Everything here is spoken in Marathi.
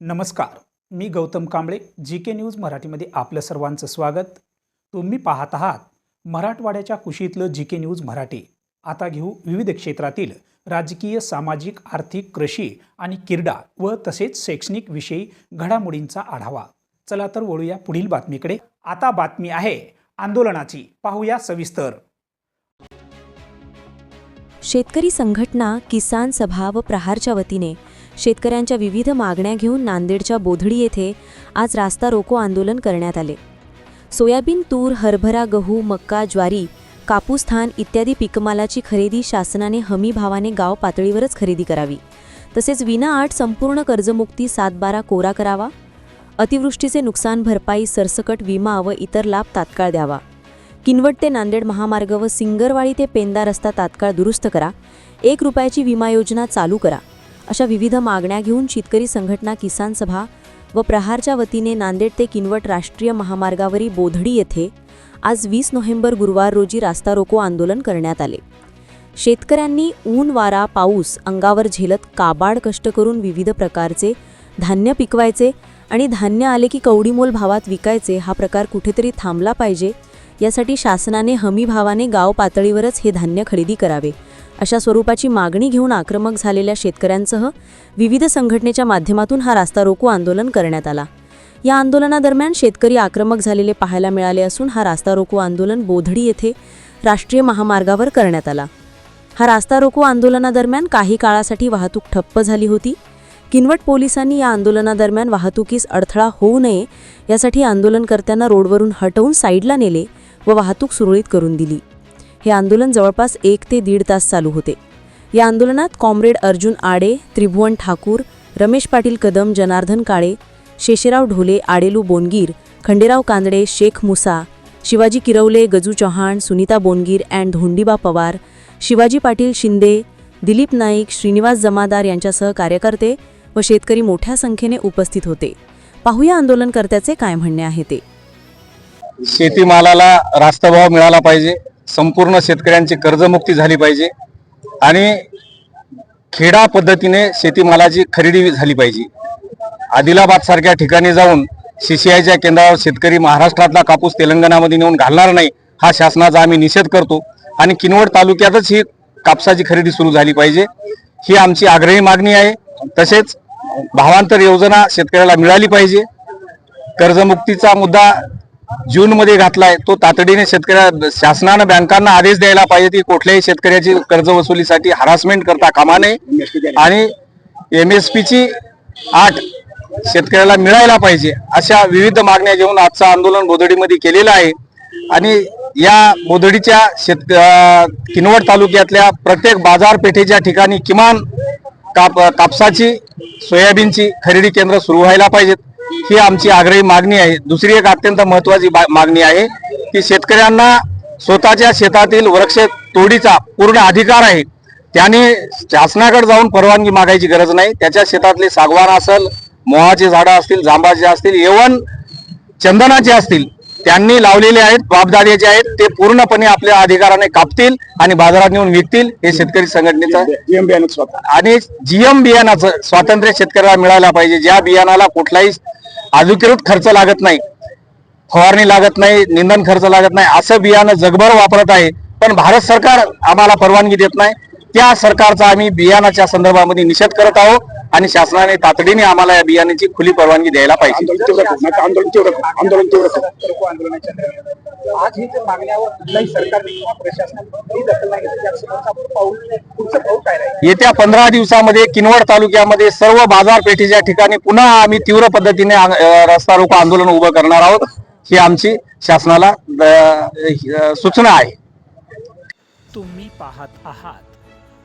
नमस्कार मी Gautam Kamble G K news मराठीमध्ये आपलं सर्वांचं स्वागत. तुम्ही पाहत आहात मराठवाड्याच्या कुशीतलं जी के न्यूज मराठी. आता घेऊ विविध क्षेत्रातील राजकीय सामाजिक आर्थिक कृषी आणि क्रीडा व तसेच शैक्षणिक विषयी घडामोडींचा आढावा. चला तर वळूया पुढील बातमीकडे. आता बातमी आहे आंदोलनाची. पाहूया सविस्तर. शेतकरी संघटना किसान सभा व प्रहारच्या वतीने शेतकऱ्यांच्या विविध मागण्या घेऊन नांदेडच्या बोधडी येथे आज रास्ता रोको आंदोलन करण्यात आले. सोयाबीन तूर हरभरा गहू मक्का ज्वारी कापूस थान इत्यादी पिकमालाची खरेदी शासनाने हमी भावाने गाव पातळीवरच खरेदी करावी. तसेच विनाआट संपूर्ण कर्जमुक्ती सातबारा कोरा करावा. अतिवृष्टीचे नुकसान भरपाई सरसकट विमा व इतर लाभ तात्काळ द्यावा. किनवट ते नांदेड महामार्ग व सिंगरवाडी ते पेंदा रस्ता तात्काळ दुरुस्त करा. एक रुपयाची विमा योजना चालू करा. अशा विविध मागण्या घेऊन शेतकरी संघटना किसान सभा व प्रहारच्या वतीने नांदेड ते किनवट राष्ट्रीय महामार्गावरील बोधडी येथे आज वीस नोव्हेंबर गुरुवार रोजी रास्ता रोको आंदोलन करण्यात आले. शेतकऱ्यांनी ऊन वारा पाऊस अंगावर झेलत काबाड कष्ट करून विविध प्रकारचे धान्य पिकवायचे आणि धान्य आले की कवडीमोल भावात विकायचे हा प्रकार कुठेतरी थांबला पाहिजे यासाठी शासनाने हमी भावाने गाव पातळीवरच हे धान्य खरेदी करावे. अशा स्वरूपाची मागणी घेऊन आक्रमक झालेल्या शेतकऱ्यांसह विविध संघटनेच्या माध्यमातून हा रास्ता रोको आंदोलन करण्यात आला. या आंदोलनादरम्यान शेतकरी आक्रमक झालेले पाहायला मिळाले असून हा रास्ता रोको आंदोलन बोधडी येथे राष्ट्रीय महामार्गावर करण्यात आला. हा रास्ता रोको आंदोलनादरम्यान काही काळासाठी वाहतूक ठप्प झाली होती. किनवट पोलिसांनी या आंदोलनादरम्यान वाहतुकीस अडथळा होऊ नये यासाठी आंदोलनकर्त्यांना रोडवरून हटवून साईडला नेले व वाहतूक सुरळीत करून दिली. हे आंदोलन जवळपास एक ते दीड तास चालू होते. या आंदोलनात कॉम्रेड अर्जुन आडे त्रिभुवन ठाकूर रमेश पाटील कदम जनार्दन काळे शेषराव ढोले आडेलू बोनगीर खंडेराव कांदडे शेख मुसा शिवाजी किरवले गजू चव्हाण सुनीता बोनगीर अँड धोंडीबा पवार शिवाजी पाटील शिंदे दिलीप नाईक श्रीनिवास जमादार यांच्यासह कार्यकर्ते व शेतकरी मोठ्या संख्येने उपस्थित होते. पाहूया आंदोलनकर्त्याचे काय म्हणणे आहे ते. शेतीमालाला रास्त भाव मिळाला पाहिजे. संपूर्ण शेतकऱ्यांची कर्जमुक्ती झाली पाहिजे आणि खेडा पद्धतीने शेतीमालाची खरेदी झाली पाहिजे. आदिलाबादसारख्या ठिकाणी जाऊन सीसीआयच्या केंद्रावर शेतकरी महाराष्ट्रातला कापूस तेलंगणामध्ये नेऊन घालणार नाही हा शासनाचा आम्ही निषेध करतो. आणि किनवट तालुक्यातच ही कापसाची खरेदी सुरू झाली पाहिजे. ही आमची आग्रही मागणी आहे. तसेच भावांतर योजना शेतकऱ्याला मिळाली पाहिजे. कर्जमुक्तीचा मुद्दा जून मध्ये घातलाय. तो तातडीने शेतकऱ्या शासनानं बँकांना आदेश द्यायला पाहिजे की कुठल्याही शेतकऱ्याची कर्ज वसुलीसाठी हरासमेंट करता कामा नये. आणि एम एस पीची आठ शेतकऱ्याला मिळायला पाहिजे अशा विविध मागण्या घेऊन आजचं आंदोलन बोधडीमध्ये केलेलं आहे. आणि या बोधडीच्या शेत किनवट तालुक्यातल्या प्रत्येक बाजारपेठेच्या ठिकाणी किमान काप कापसाची सोयाबीनची खरेदी केंद्र सुरू व्हायला पाहिजेत. ही आमची आग्रही मागणी आहे. दुसरी एक अत्यंत महत्वाची मागणी आहे की शेतकऱ्यांना स्वतःच्या शेतातील वृक्ष तोडीचा पूर्ण अधिकार आहे. त्याने शासनाकडे जाऊन परवानगी मागायची गरज नाही. त्याच्या शेतातले सागवान असेल मोहाचे झाडं असतील जांबाचे असतील एवन चंदनाचे असतील त्यांनी लावलेले आहेत बापदाद्याचे आहेत ते पूर्णपणे आपल्या अधिकाराने कापतील आणि बाजारात नेऊन विकतील हे शेतकरी संघटनेचं आणि जीएम बियाणाचं स्वातंत्र्य शेतकऱ्याला मिळायला पाहिजे. ज्या बियाणाला कुठलाही अधिकृत खर्च लागत नाही. फवारणी लागत नाही निंदन खर्च लागत नाही असं बियाणं जगभर वापरत आहे. पण भारत सरकार आम्हाला परवानगी देत नाही. त्या सरकारचा आम्ही बियाणाच्या संदर्भामध्ये निषेध करत आहोत. आणि शासनाने तातडीने आम्हाला या बियाण्याची खुली परवानगी द्यायला पाहिजे. आंदोलन. आज ही जर मागण्यावर कुठल्याही सरकारने किंवा प्रशासनाने दखल नाही घेतली येत्या पंधरा दिवसामध्ये किनवट तालुक्यामध्ये सर्व बाजारपेठेच्या ठिकाणी पुन्हा आम्ही तीव्र पद्धतीने रस्ता रोको आंदोलन उभं करणार आहोत. ही आमची शासनाला सूचना आहे. तुम्ही पाहत आहात.